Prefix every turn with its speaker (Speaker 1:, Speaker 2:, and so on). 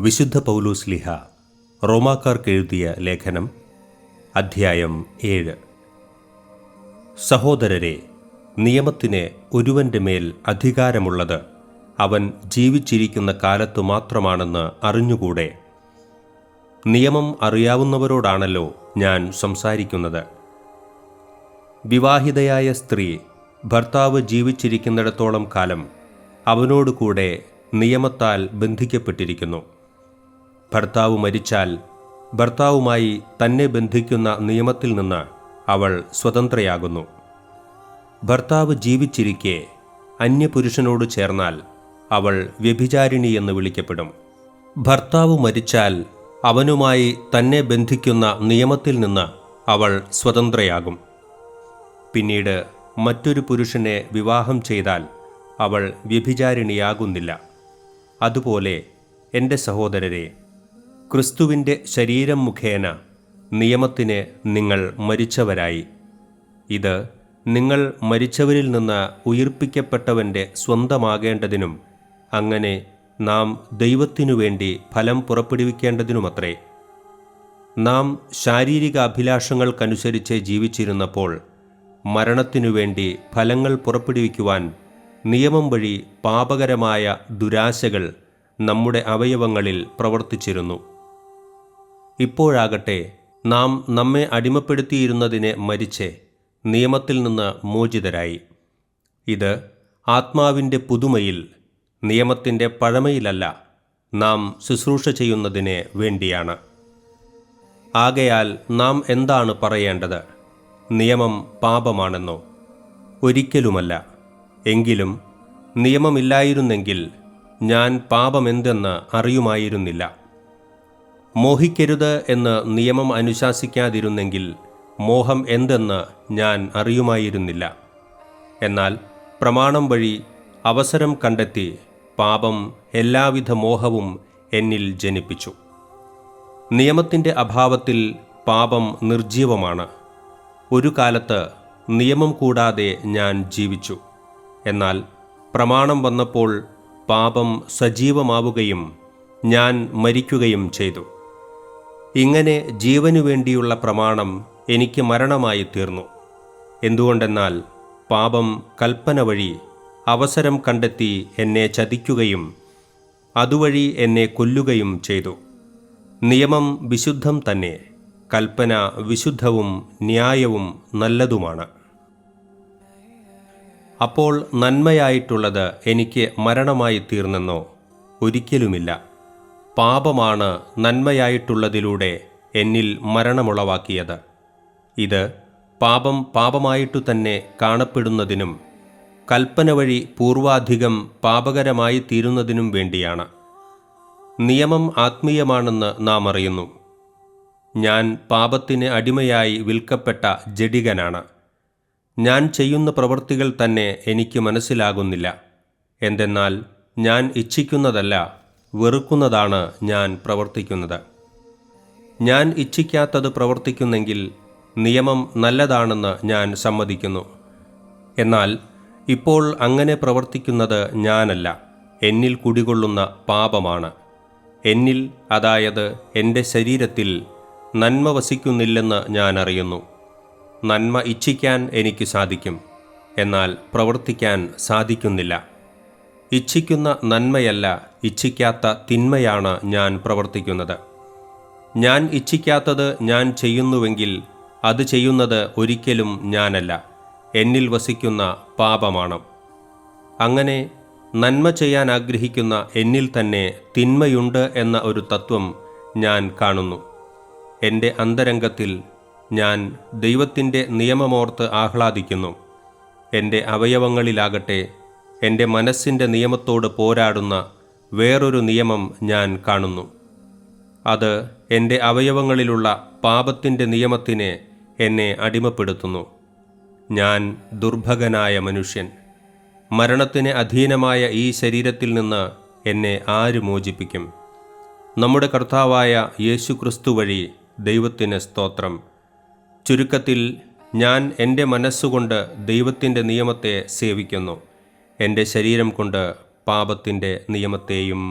Speaker 1: വിശുദ്ധ പൗലൂസ്ലിഹ റോമാക്കാർക്കെഴുതിയ ലേഖനം അധ്യായം ഏഴ്. സഹോദരരെ നിയമത്തിന് ഒരുവന്റെ മേൽ അധികാരമുള്ളത് അവൻ ജീവിച്ചിരിക്കുന്ന കാലത്തു മാത്രമാണെന്ന് അറിഞ്ഞുകൂടെ? നിയമം അറിയാവുന്നവരോടാണല്ലോ ഞാൻ സംസാരിക്കുന്നത്. വിവാഹിതയായ സ്ത്രീ ഭർത്താവ് ജീവിച്ചിരിക്കുന്നിടത്തോളം കാലം അവനോടുകൂടെ നിയമത്താൽ ബന്ധിക്കപ്പെട്ടിരിക്കുന്നു. ഭർത്താവ് മരിച്ചാൽ ഭർത്താവുമായി തന്നെ ബന്ധിക്കുന്ന നിയമത്തിൽ നിന്ന് അവൾ സ്വതന്ത്രയാകുന്നു. ഭർത്താവ് ജീവിച്ചിരിക്കെ അന്യപുരുഷനോട് ചേർന്നാൽ അവൾ വ്യഭിചാരിണി എന്ന് വിളിക്കപ്പെടും. ഭർത്താവ് മരിച്ചാൽ അവനുമായി തന്നെ ബന്ധിക്കുന്ന നിയമത്തിൽ നിന്ന് അവൾ സ്വതന്ത്രയാകും. പിന്നീട് മറ്റൊരു പുരുഷനെ വിവാഹം ചെയ്താൽ അവൾ വ്യഭിചാരിണിയാകുന്നില്ല. അതുപോലെ എന്റെ സഹോദരരെ ക്രിസ്തുവിന്റെ ശരീരം മുഖേന നിയമത്തിന് നിങ്ങൾ മരിച്ചവരായി. ഇത് നിങ്ങൾ മരിച്ചവരിൽ നിന്ന് ഉയിർപ്പിക്കപ്പെട്ടവന്റെ സ്വന്തമാകേണ്ടതിനും അങ്ങനെ നാം ദൈവത്തിനു വേണ്ടി ഫലം പുറപ്പെടുവിക്കേണ്ടതിനുമത്രേ. നാം ശാരീരിക അഭിലാഷങ്ങൾക്കനുസരിച്ച് ജീവിച്ചിരുന്നപ്പോൾ മരണത്തിനു വേണ്ടി ഫലങ്ങൾ പുറപ്പെടുവിക്കുവാൻ നിയമം വഴി പാപകരമായ ദുരാശകൾ നമ്മുടെ അവയവങ്ങളിൽ പ്രവർത്തിച്ചിരുന്നു. ഇപ്പോഴാകട്ടെ നാം നമ്മെ അടിമപ്പെടുത്തിയിരുന്നതിനെ മരിച്ച് നിയമത്തിൽ നിന്ന് മോചിതരായി. ഇത് ആത്മാവിന്റെ പുതുമയിൽ നിയമത്തിന്റെ പഴമയിലല്ല നാം ശുശ്രൂഷ ചെയ്യുന്നതിന് വേണ്ടിയാണ്. ആകയാൽ നാം എന്താണ് പറയേണ്ടത്? നിയമം പാപമാണെന്നോ? ഒരിക്കലുമല്ല. എങ്കിലും നിയമമില്ലായിരുന്നെങ്കിൽ ഞാൻ പാപമെന്തെന്ന് അറിയുമായിരുന്നില്ല. മോഹിക്കരുത് എന്ന് നിയമം അനുശാസിക്കാതിരുന്നെങ്കിൽ മോഹം എന്തെന്ന് ഞാൻ അറിയുമായിരുന്നില്ല. എന്നാൽ പ്രമാണം വഴി അവസരം കണ്ടെത്തി പാപം എല്ലാവിധ മോഹവും എന്നിൽ ജനിപ്പിച്ചു. നിയമത്തിന്റെ അഭാവത്തിൽ പാപം നിർജീവമാണ് ഒരു കാലത്ത് നിയമം കൂടാതെ ഞാൻ ജീവിച്ചു. എന്നാൽ പ്രമാണം വന്നപ്പോൾ പാപം സജീവമാവുകയും ഞാൻ മരിക്കുകയും ചെയ്തു. ഇങ്ങനെ ജീവനു വേണ്ടിയുള്ള പ്രമാണം എനിക്ക് മരണമായി തീർന്നു. എന്തുകൊണ്ടെന്നാൽ പാപം കൽപ്പന വഴി അവസരം കണ്ടെത്തി എന്നെ ചതിക്കുകയും അതുവഴി എന്നെ കൊല്ലുകയും ചെയ്തു. നിയമം വിശുദ്ധം തന്നെ കൽപ്പന വിശുദ്ധവും ന്യായവും നല്ലതുമാണ്. അപ്പോൾ നന്മയായിട്ടുള്ളത് എനിക്ക് മരണമായി തീർന്നെന്നോ ഒരിക്കലുമില്ല. പാപമാണ് നന്മയായിട്ടുള്ളതിലൂടെ എന്നിൽ മരണമുളവാക്കിയത്. ഇത് പാപം പാപമായിട്ടു തന്നെ കാണപ്പെടുന്നതിനും കൽപ്പന വഴി പൂർവാധികം പാപകരമായി തീരുന്നതിനും വേണ്ടിയാണ്. നിയമം ആത്മീയമാണെന്ന് നാം അറിയുന്നു. ഞാൻ പാപത്തിന് അടിമയായി വിൽക്കപ്പെട്ട ജഡികനാണ്. ഞാൻ ചെയ്യുന്ന പ്രവൃത്തികൾ തന്നെ എനിക്ക് മനസ്സിലാകുന്നില്ല. എന്തെന്നാൽ ഞാൻ ഇച്ഛിക്കുന്നതല്ല. വെറുക്കുന്നതാണ് ഞാൻ പ്രവർത്തിക്കുന്നത്. ഞാൻ ഇച്ഛിക്കാത്തത് പ്രവർത്തിക്കുന്നെങ്കിൽ നിയമം നല്ലതാണെന്ന് ഞാൻ സമ്മതിക്കുന്നു. എന്നാൽ ഇപ്പോൾ അങ്ങനെ പ്രവർത്തിക്കുന്നത് ഞാനല്ല. എന്നിൽ കുടികൊള്ളുന്ന പാപമാണ്. എന്നിൽ അതായത് എന്റെ ശരീരത്തിൽ നന്മ വസിക്കുന്നില്ലെന്ന് ഞാൻ അറിയുന്നു. നന്മ ഇച്ഛിക്കാൻ എനിക്ക് സാധിക്കും. എന്നാൽ പ്രവർത്തിക്കാൻ സാധിക്കുന്നില്ല. ഇച്ഛിക്കുന്ന നന്മയല്ല ഇച്ഛിക്കാത്ത തിന്മയാണ് ഞാൻ പ്രവർത്തിക്കുന്നത്. ഞാൻ ഇച്ഛിക്കാത്തത് ഞാൻ ചെയ്യുന്നുവെങ്കിൽ അത് ചെയ്യുന്നത് ഒരിക്കലും ഞാനല്ല. എന്നിൽ വസിക്കുന്ന പാപമാണ്. അങ്ങനെ നന്മ ചെയ്യാൻ ആഗ്രഹിക്കുന്ന എന്നിൽ തന്നെ തിന്മയുണ്ട് എന്ന ഒരു തത്വം ഞാൻ കാണുന്നു. എന്റെ അന്തരംഗത്തിൽ ഞാൻ ദൈവത്തിന്റെ നിയമമോർത്ത് ആഹ്ലാദിക്കുന്നു. എന്റെ അവയവങ്ങളിലാകട്ടെ എന്റെ മനസ്സിന്റെ നിയമത്തോട് പോരാടുന്ന വേറൊരു നിയമം ഞാൻ കാണുന്നു. അത് എന്റെ അവയവങ്ങളിലുള്ള പാപത്തിന്റെ നിയമത്തിനെ എന്നെ അടിമപ്പെടുത്തുന്നു. ഞാൻ ദുർഭകനായ മനുഷ്യൻ. മരണത്തിന് അധീനമായ ഈ ശരീരത്തിൽ നിന്ന് എന്നെ ആര് മോചിപ്പിക്കും? നമ്മുടെ കർത്താവായ യേശു ക്രിസ്തു വഴി ദൈവത്തിന് സ്തോത്രം. ചുരുക്കത്തിൽ ഞാൻ എന്റെ മനസ്സുകൊണ്ട് ദൈവത്തിന്റെ നിയമത്തെ സേവിക്കുന്നു. എന്റെ ശരീരം കൊണ്ട് പാപത്തിന്റെ നിയമത്തെയും